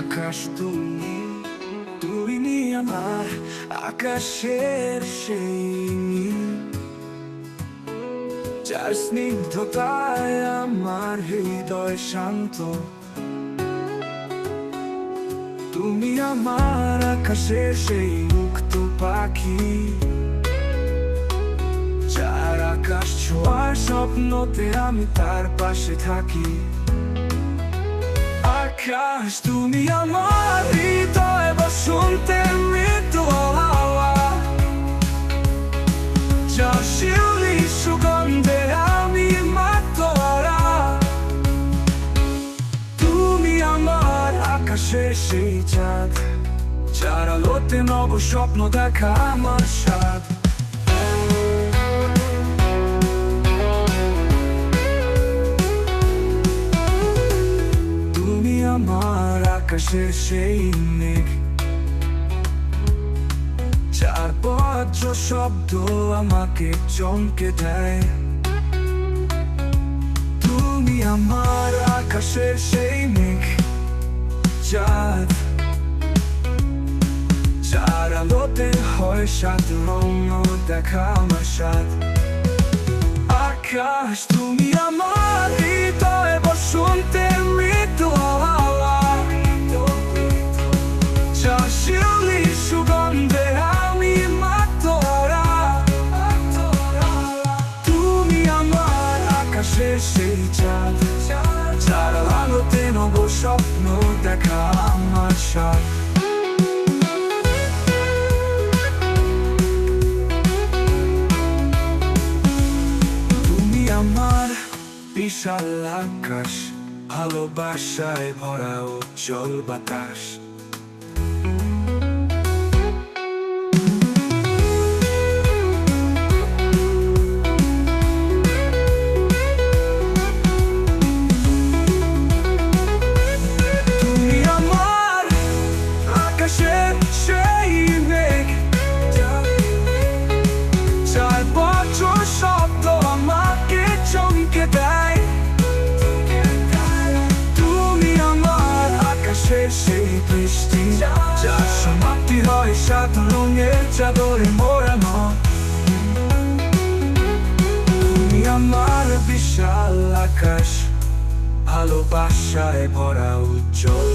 আকাশ তুমি নি আমার আকাশের সেই। যার স্নিগ্ধতায় আমার হৃদয় শান্ত। তুমি আমার আকাশের সেই মুক্ত পাখি। যার আকাশ ছোঁয়ার স্বপ্নতে আমি তার পাশে থাকি। আকাশ তুমি আমার হৃদয় বসন্তে মৃত্যু হাওয়া। যা শিউলি সুগন্ধে আমি মাতোয়ারা তুমি আমার আকাশে সেই চাঁদ, যার আলোতে নব স্বপ্ন দেখা আমার সাথ আমার আকাশের সেই মেঘ চার বজ্র শব্দ আমাকে চমকে দেয় তুমি আমার আকাশের সেই মেঘ চাঁদ যার আলোতে হয় সাত রঙ দেখা আমার সাথ আকাশ তুমি আমার তুমি আমার বিশাল আকাশ ভালোবাসায় ভরা জল বাতাস সেই বৃষ্টি, যার সমাপ্তি হয় সাত রঙের চাদরে মোড়ানো। তুমি আমার বিশাল আকাশ, ভালোবাসায় ভরা উজ্জ্বল